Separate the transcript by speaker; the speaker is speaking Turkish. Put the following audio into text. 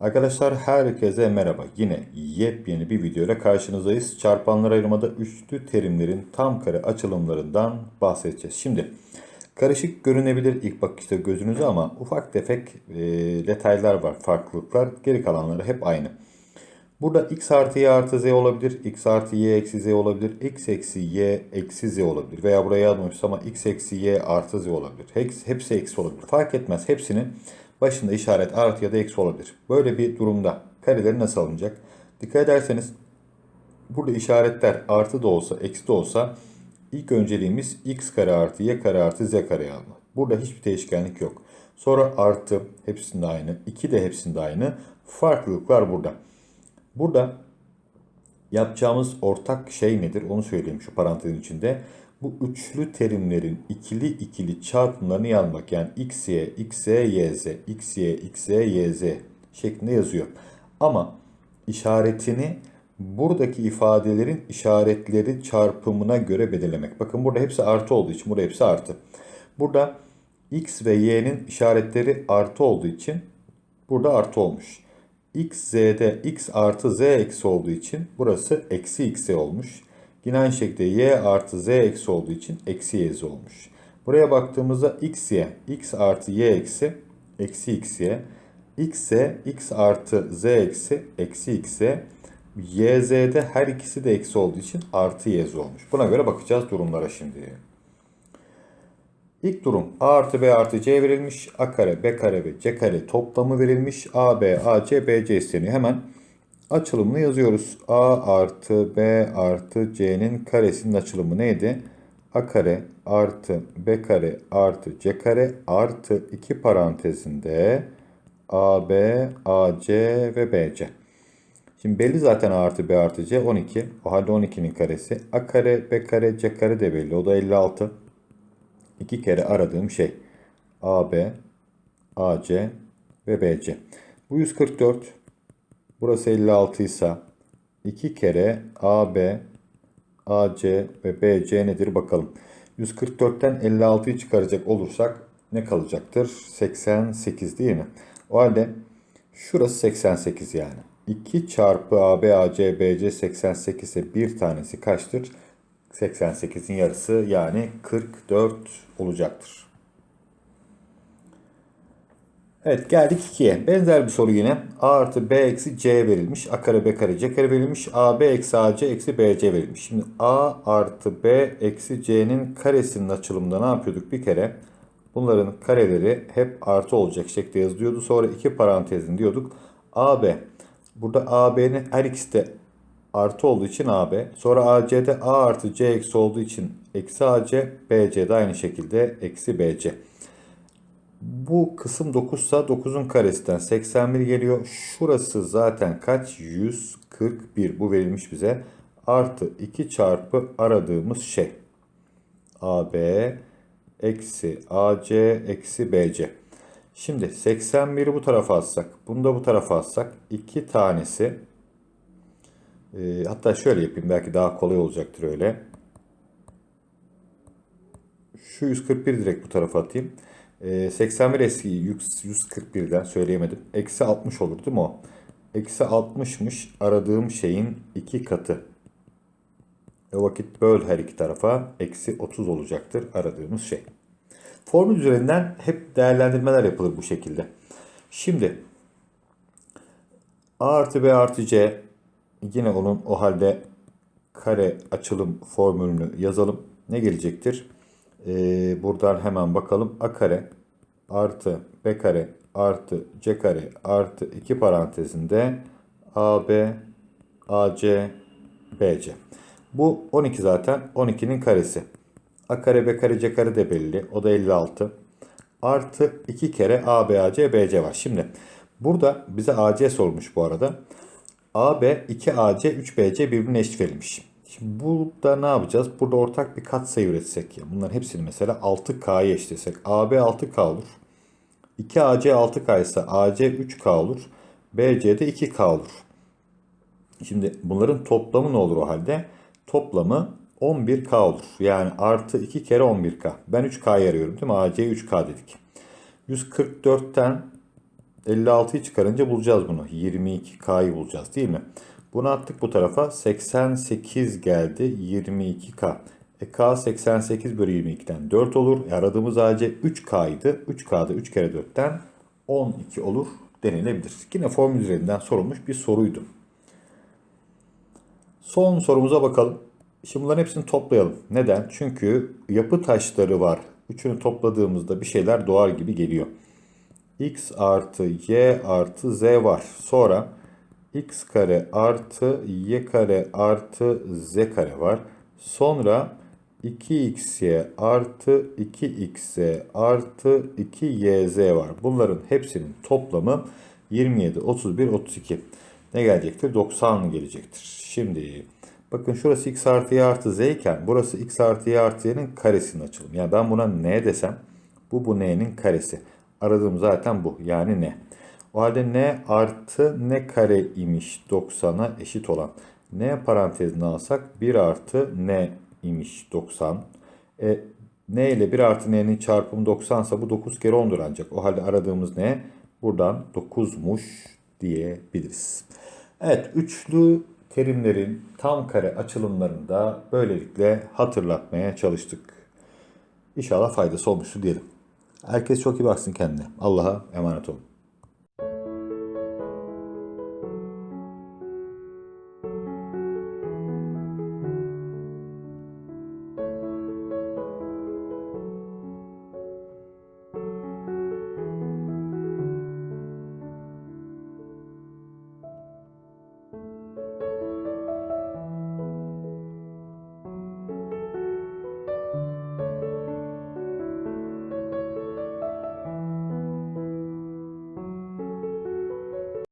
Speaker 1: Arkadaşlar herkese merhaba. Yine yepyeni bir video ile karşınızdayız. Çarpanlar ayırmada üçlü terimlerin tam kare açılımlarından bahsedeceğiz. Şimdi karışık görünebilir ilk bakışta gözünüze ama ufak tefek e, detaylar var, farklılıklar. Geri kalanları hep aynı. Burada x artı y artı z olabilir, x artı y eksi z olabilir, x eksi y eksi z olabilir veya buraya yazmamışız ama x eksi y artı z olabilir. Hepsi, hepsi eksi olabilir. Fark etmez. Hepsinin başında işaret artı ya da eksi olabilir. Böyle bir durumda kareleri nasıl alınacak? Dikkat ederseniz burada işaretler artı da olsa eksi de olsa ilk önceliğimiz x kare artı y kare artı z kare alma. Burada hiçbir değişkenlik yok. Sonra artı hepsinde aynı. 2 de hepsinde aynı. Farklılıklar burada. Burada yapacağımız ortak şey nedir onu söyleyeyim şu parantezin içinde. Bu üçlü terimlerin ikili ikili çarpımlarını yazmak. Yani x, y, x, y, z, x, y, x, y, y, z şeklinde yazıyor. Ama işaretini buradaki ifadelerin işaretleri çarpımına göre belirlemek. Bakın burada hepsi artı olduğu için burada hepsi artı. Burada x ve y'nin işaretleri artı olduğu için burada artı olmuş x z'de x artı z eksi olduğu için burası eksi x olmuş. Yine aynı şekilde y artı z eksi olduğu için eksi y z olmuş. Buraya baktığımızda x y, x artı y eksi, eksi x y, x z, x artı z eksi, eksi x y, y z'de her ikisi de eksi olduğu için artı y z olmuş. Buna göre bakacağız durumlara şimdi. İlk durum A artı B artı C verilmiş. A kare, B kare ve C kare toplamı verilmiş. A, B, A, C, B, C isteniyor. Hemen açılımını yazıyoruz. A artı B artı C'nin karesinin açılımı neydi? A kare artı B kare artı C kare artı 2 parantezinde A, B, A, C ve B, C. Şimdi belli zaten A artı B artı C 12. O halde 12'nin karesi. A kare, B kare, C kare de belli. O da 56 iki kere aradığım şey. AB, AC ve BC. Bu 144. Burası 56 ise iki kere AB, AC ve BC nedir bakalım. 144'ten 56'yı çıkaracak olursak ne kalacaktır? 88 değil mi? O halde şurası 88 yani. 2 çarpı AB, AC, BC 88 ise bir tanesi kaçtır? 88'in yarısı yani 44 olacaktır. Evet geldik 2'ye. Benzer bir soru yine. A artı B eksi C verilmiş. A kare B kare C kare verilmiş. A B eksi AC eksi BC verilmiş. Şimdi A artı B eksi C'nin karesinin açılımında ne yapıyorduk bir kere? Bunların kareleri hep artı olacak şekilde yazılıyordu. Sonra iki parantezin diyorduk. AB. Burada AB'nin her ikisi de artı olduğu için AB. Sonra AC'de A artı C eksi olduğu için eksi AC. BC'de aynı şekilde eksi BC. Bu kısım 9 ise 9'un karesinden 81 geliyor. Şurası zaten kaç? 141. Bu verilmiş bize. Artı 2 çarpı aradığımız şey. AB eksi AC eksi BC. Şimdi 81'i bu tarafa atsak, bunu da bu tarafa atsak iki tanesi e, hatta şöyle yapayım belki daha kolay olacaktır öyle. Şu 141 direkt bu tarafa atayım. E, 81 eski 141'den söyleyemedim. Eksi 60 olur değil mi o? Eksi 60'mış aradığım şeyin iki katı. O vakit böl her iki tarafa eksi 30 olacaktır aradığımız şey. Formül üzerinden hep değerlendirmeler yapılır bu şekilde. Şimdi A artı B artı C Yine onun o halde kare açılım formülünü yazalım. Ne gelecektir? Ee, buradan hemen bakalım. A kare artı B kare artı C kare artı 2 parantezinde AB, AC, BC. Bu 12 zaten. 12'nin karesi. A kare, B kare, C kare de belli. O da 56. Artı 2 kere AB, AC, BC var. Şimdi burada bize AC sormuş bu arada. AB 2AC 3BC birbirine eşit verilmiş. Şimdi burada ne yapacağız? Burada ortak bir katsayı üretsek ya. Bunların hepsini mesela 6K'ya eşitlesek. AB 6K olur. 2AC 6K ise AC 3K olur. BC de 2K olur. Şimdi bunların toplamı ne olur o halde? Toplamı 11K olur. Yani artı 2 kere 11K. Ben 3K'yı arıyorum değil mi? AC 3K dedik. 144'ten 56'yı çıkarınca bulacağız bunu. 22K'yı bulacağız değil mi? Bunu attık bu tarafa. 88 geldi. 22K. E K 88 bölü 22'den 4 olur. E aradığımız AC 3K'ydı. 3K'da 3 kere 4'ten 12 olur denilebilir. Yine formül üzerinden sorulmuş bir soruydu. Son sorumuza bakalım. Şimdi bunların hepsini toplayalım. Neden? Çünkü yapı taşları var. Üçünü topladığımızda bir şeyler doğar gibi geliyor. x artı y artı z var. Sonra x kare artı y kare artı z kare var. Sonra 2xy artı 2xz artı 2yz var. Bunların hepsinin toplamı 27, 31, 32. Ne gelecektir? 90 gelecektir. Şimdi bakın şurası x artı y artı z iken burası x artı y artı y'nin karesinin açılımı. Yani ben buna n desem bu bu n'nin karesi. Aradığım zaten bu. Yani ne? O halde n artı n kare imiş 90'a eşit olan. n parantezine alsak 1 artı n imiş 90. E, n ile 1 artı n'nin çarpımı 90 ise bu 9 kere 10'dur ancak. O halde aradığımız ne? Buradan 9'muş diyebiliriz. Evet üçlü terimlerin tam kare açılımlarını da böylelikle hatırlatmaya çalıştık. İnşallah faydası olmuştur diyelim. Herkes çok iyi baksın kendine. Allah'a emanet olun.